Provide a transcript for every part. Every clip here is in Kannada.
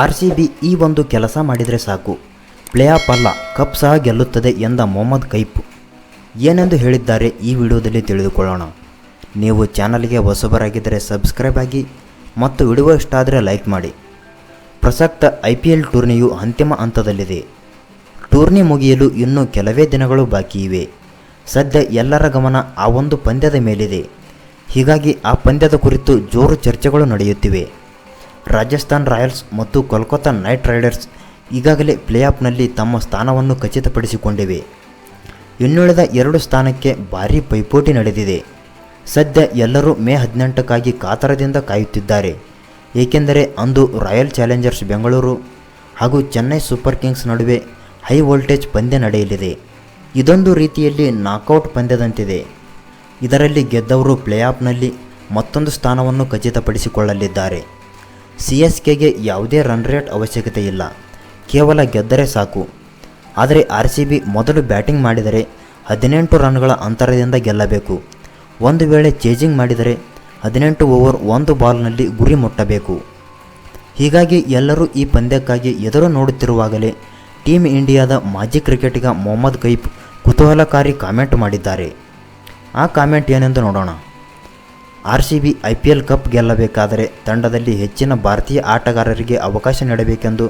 ಆರ್ ಸಿ ಬಿ ಈ ಒಂದು ಕೆಲಸ ಮಾಡಿದರೆ ಸಾಕು. ಪ್ಲೇ ಆಫ್ ಅಲ್ಲ ಕಪ್ ಸಹ ಗೆಲ್ಲುತ್ತದೆ ಎಂದ ಮೊಹಮ್ಮದ್ ಕೈಪು ಏನೆಂದು ಹೇಳಿದ್ದಾರೆ ಈ ವಿಡಿಯೋದಲ್ಲಿ ತಿಳಿದುಕೊಳ್ಳೋಣ. ನೀವು ಚಾನಲ್ಗೆ ಹೊಸಬರಾಗಿದ್ದರೆ ಸಬ್ಸ್ಕ್ರೈಬ್ ಆಗಿ ಮತ್ತು ವಿಡಿಯೋ ಇಷ್ಟ ಆದರೆ ಲೈಕ್ ಮಾಡಿ. ಪ್ರಸಕ್ತ ಐ ಪಿ ಎಲ್ ಟೂರ್ನಿಯು ಅಂತಿಮ ಹಂತದಲ್ಲಿದೆ. ಟೂರ್ನಿ ಮುಗಿಯಲು ಇನ್ನೂ ಕೆಲವೇ ದಿನಗಳು ಬಾಕಿ ಇವೆ. ಸದ್ಯ ಎಲ್ಲರ ಗಮನ ಆ ಒಂದು ಪಂದ್ಯದ ಮೇಲಿದೆ. ಹೀಗಾಗಿ ಆ ಪಂದ್ಯದ ಕುರಿತು ಜೋರು ಚರ್ಚೆಗಳು ನಡೆಯುತ್ತಿವೆ. ರಾಜಸ್ಥಾನ್ ರಾಯಲ್ಸ್ ಮತ್ತು ಕೋಲ್ಕತ್ತಾ ನೈಟ್ ರೈಡರ್ಸ್ ಈಗಾಗಲೇ ಪ್ಲೇ ಆಫ್ನಲ್ಲಿ ತಮ್ಮ ಸ್ಥಾನವನ್ನು ಖಚಿತಪಡಿಸಿಕೊಂಡಿವೆ. ಇನ್ನುಳಿದ ಎರಡು ಸ್ಥಾನಕ್ಕೆ ಭಾರೀ ಪೈಪೋಟಿ ನಡೆದಿದೆ. ಸದ್ಯ ಎಲ್ಲರೂ ಮೇ ಹದಿನೆಂಟಕ್ಕಾಗಿ ಕಾತರದಿಂದ ಕಾಯುತ್ತಿದ್ದಾರೆ. ಏಕೆಂದರೆ ಅಂದು ರಾಯಲ್ ಚಾಲೆಂಜರ್ಸ್ ಬೆಂಗಳೂರು ಹಾಗೂ ಚೆನ್ನೈ ಸೂಪರ್ ಕಿಂಗ್ಸ್ ನಡುವೆ ಹೈ ವೋಲ್ಟೇಜ್ ಪಂದ್ಯ ನಡೆಯಲಿದೆ. ಇದೊಂದು ರೀತಿಯಲ್ಲಿ ನಾಕೌಟ್ ಪಂದ್ಯದಂತಿದೆ. ಇದರಲ್ಲಿ ಗೆದ್ದವರು ಪ್ಲೇ ಆಫ್ನಲ್ಲಿ ಮತ್ತೊಂದು ಸ್ಥಾನವನ್ನು ಖಚಿತಪಡಿಸಿಕೊಳ್ಳಲಿದ್ದಾರೆ. ಸಿ ಎಸ್ ಕೆಗೆ ಯಾವುದೇ ರನ್ ರೇಟ್ ಅವಶ್ಯಕತೆ ಇಲ್ಲ ಕೇವಲ ಗೆದ್ದರೆ ಸಾಕು. ಆದರೆ ಆರ್ ಸಿ ಬಿ ಮೊದಲು ಬ್ಯಾಟಿಂಗ್ ಮಾಡಿದರೆ ಹದಿನೆಂಟು ರನ್ಗಳ ಅಂತರದಿಂದ ಗೆಲ್ಲಬೇಕು. ಒಂದು ವೇಳೆ ಚೇಜಿಂಗ್ ಮಾಡಿದರೆ ಹದಿನೆಂಟು ಓವರ್ ಒಂದು ಬಾಲ್ನಲ್ಲಿ ಗುರಿ ಮುಟ್ಟಬೇಕು. ಹೀಗಾಗಿ ಎಲ್ಲರೂ ಈ ಪಂದ್ಯಕ್ಕಾಗಿ ಎದುರು ನೋಡುತ್ತಿರುವಾಗಲೇ ಟೀಮ್ ಇಂಡಿಯಾದ ಮಾಜಿ ಕ್ರಿಕೆಟಿಗ ಮೊಹಮ್ಮದ್ ಕೈಫ್ ಕುತೂಹಲಕಾರಿ ಕಾಮೆಂಟ್ ಮಾಡಿದ್ದಾರೆ. ಆ ಕಾಮೆಂಟ್ ಏನೆಂದು ನೋಡೋಣ. R C B I P L cup ಗೆಲ್ಲಬೇಕಾದರೆ ತಂಡದಲ್ಲಿ ಹೆಚ್ಚಿನ ಭಾರತೀಯ ಆಟಗಾರರಿಗೆ ಅವಕಾಶ ನೀಡಬೇಕೆಂದು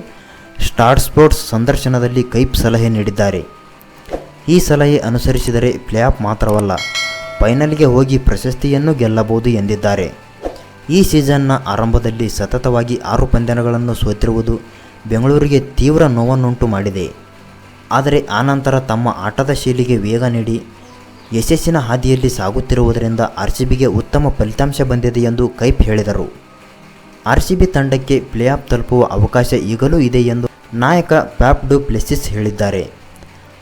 ಸ್ಟಾರ್ ಸ್ಪೋರ್ಟ್ಸ್ ಸಂದರ್ಶನದಲ್ಲಿ ಕೈಪ್ ಸಲಹೆ ನೀಡಿದ್ದಾರೆ. ಈ ಸಲಹೆ ಅನುಸರಿಸಿದರೆ ಪ್ಲೇ ಆಫ್ ಮಾತ್ರವಲ್ಲ, ಫೈನಲ್ಗೆ ಹೋಗಿ ಪ್ರಶಸ್ತಿಯನ್ನು ಗೆಲ್ಲಬಹುದು ಎಂದಿದ್ದಾರೆ. ಈ ಸೀಸನ್ನ ಆರಂಭದಲ್ಲಿ ಸತತವಾಗಿ ಆರು ಪಂದ್ಯಗಳನ್ನು ಸೋತಿರುವುದು ಬೆಂಗಳೂರಿಗೆ ತೀವ್ರ ನೋವನ್ನುಂಟು ಮಾಡಿದೆ. ಆದರೆ ಆನಂತರ ತಮ್ಮ ಆಟದ ಶೈಲಿಗೆ ವೇಗ ನೀಡಿ ಯಶಸ್ಸಿನ ಹಾದಿಯಲ್ಲಿ ಸಾಗುತ್ತಿರುವುದರಿಂದ ಆರ್ ಸಿ ಬಿಗೆ ಉತ್ತಮ ಫಲಿತಾಂಶ ಬಂದಿದೆ ಎಂದು ಕೈಪ್ ಹೇಳಿದರು. ಆರ್ ಸಿ ಬಿ ತಂಡಕ್ಕೆ ಪ್ಲೇ ಆಫ್ ತಲುಪುವ ಅವಕಾಶ ಈಗಲೂ ಇದೆ ಎಂದು ನಾಯಕ ಪ್ಯಾಪ್ ಡು ಪ್ಲೆಸಿಸ್ ಹೇಳಿದ್ದಾರೆ.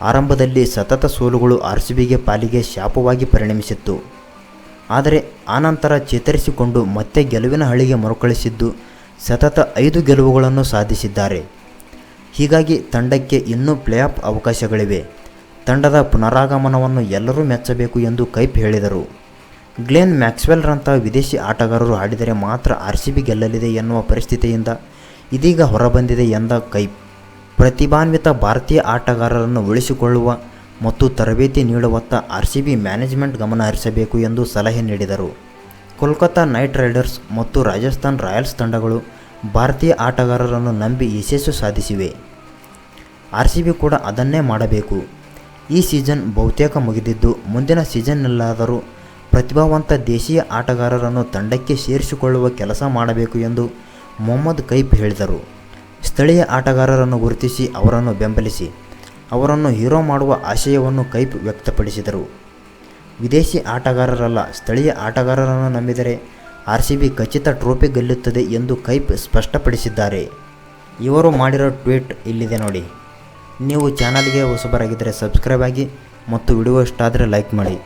ಆರಂಭದಲ್ಲಿ ಸತತ ಸೋಲುಗಳು ಆರ್ ಸಿ ಬಿಗೆ ಪಾಲಿಗೆ ಶಾಪವಾಗಿ ಪರಿಣಮಿಸಿತ್ತು. ಆದರೆ ಆನಂತರ ಚೇತರಿಸಿಕೊಂಡು ಮತ್ತೆ ಗೆಲುವಿನ ಹಳಿಗೆ ಮರುಕಳಿಸಿದ್ದು ಸತತ ಐದು ಗೆಲುವುಗಳನ್ನು ಸಾಧಿಸಿದ್ದಾರೆ. ಹೀಗಾಗಿ ತಂಡಕ್ಕೆ ಇನ್ನೂ ಪ್ಲೇ ಆಫ್ ಅವಕಾಶಗಳಿವೆ. ತಂಡದ ಪುನರಾಗಮನವನ್ನು ಎಲ್ಲರೂ ಮೆಚ್ಚಬೇಕು ಎಂದು ಕೈಪ್ ಹೇಳಿದರು. ಗ್ಲೆನ್ ಮ್ಯಾಕ್ಸ್ವೆಲ್ರಂಥ ವಿದೇಶಿ ಆಟಗಾರರು ಆಡಿದರೆ ಮಾತ್ರ ಆರ್ ಸಿ ಬಿ ಗೆಲ್ಲಲಿದೆ ಎನ್ನುವ ಪರಿಸ್ಥಿತಿಯಿಂದ ಇದೀಗ ಹೊರಬಂದಿದೆ ಎಂದ ಕೈಪ್. ಪ್ರತಿಭಾನ್ವಿತ ಭಾರತೀಯ ಆಟಗಾರರನ್ನು ಉಳಿಸಿಕೊಳ್ಳುವ ಮತ್ತು ತರಬೇತಿ ನೀಡುವತ್ತ ಆರ್ ಸಿ ಬಿ ಮ್ಯಾನೇಜ್ಮೆಂಟ್ ಗಮನ ಹರಿಸಬೇಕು ಎಂದು ಸಲಹೆ ನೀಡಿದರು. ಕೋಲ್ಕತ್ತಾ ನೈಟ್ ರೈಡರ್ಸ್ ಮತ್ತು ರಾಜಸ್ಥಾನ್ ರಾಯಲ್ಸ್ ತಂಡಗಳು ಭಾರತೀಯ ಆಟಗಾರರನ್ನು ನಂಬಿ ಯಶಸ್ಸು ಸಾಧಿಸಿವೆ. ಆರ್ ಸಿ ಬಿ ಕೂಡ ಅದನ್ನೇ ಮಾಡಬೇಕು. ಈ ಸೀಸನ್ ಬಹುತೇಕ ಮುಗಿದಿದ್ದು ಮುಂದಿನ ಸೀಸನ್ನಲ್ಲಾದರೂ ಪ್ರತಿಭಾವಂತ ದೇಶೀಯ ಆಟಗಾರರನ್ನು ತಂಡಕ್ಕೆ ಸೇರಿಸಿಕೊಳ್ಳುವ ಕೆಲಸ ಮಾಡಬೇಕು ಎಂದು ಮೊಹಮ್ಮದ್ ಕೈಫ್ ಹೇಳಿದರು. ಸ್ಥಳೀಯ ಆಟಗಾರರನ್ನು ಗುರುತಿಸಿ ಅವರನ್ನು ಬೆಂಬಲಿಸಿ, ಅವರನ್ನು ಹೀರೋ ಮಾಡುವ ಆಶಯವನ್ನು ಕೈಪ್ ವ್ಯಕ್ತಪಡಿಸಿದರು. ವಿದೇಶಿ ಆಟಗಾರರಲ್ಲ, ಸ್ಥಳೀಯ ಆಟಗಾರರನ್ನು ನಂಬಿದರೆ ಆರ್ ಸಿ ಬಿ ಖಚಿತ ಟ್ರೋಫಿ ಗೆಲ್ಲುತ್ತದೆ ಎಂದು ಕೈಪ್ ಸ್ಪಷ್ಟಪಡಿಸಿದ್ದಾರೆ. ಇವರು ಮಾಡಿರೋ ಟ್ವೀಟ್ ಇಲ್ಲಿದೆ ನೋಡಿ. ನೀವು ಚಾನಲ್ಗೆ ಹೊಸಬರಾಗಿದ್ದರೆ ಸಬ್ಸ್ಕ್ರೈಬ್ ಆಗಿ ಮತ್ತು ವಿಡಿಯೋ ಇಷ್ಟ ಆದರೆ ಲೈಕ್ ಮಾಡಿ.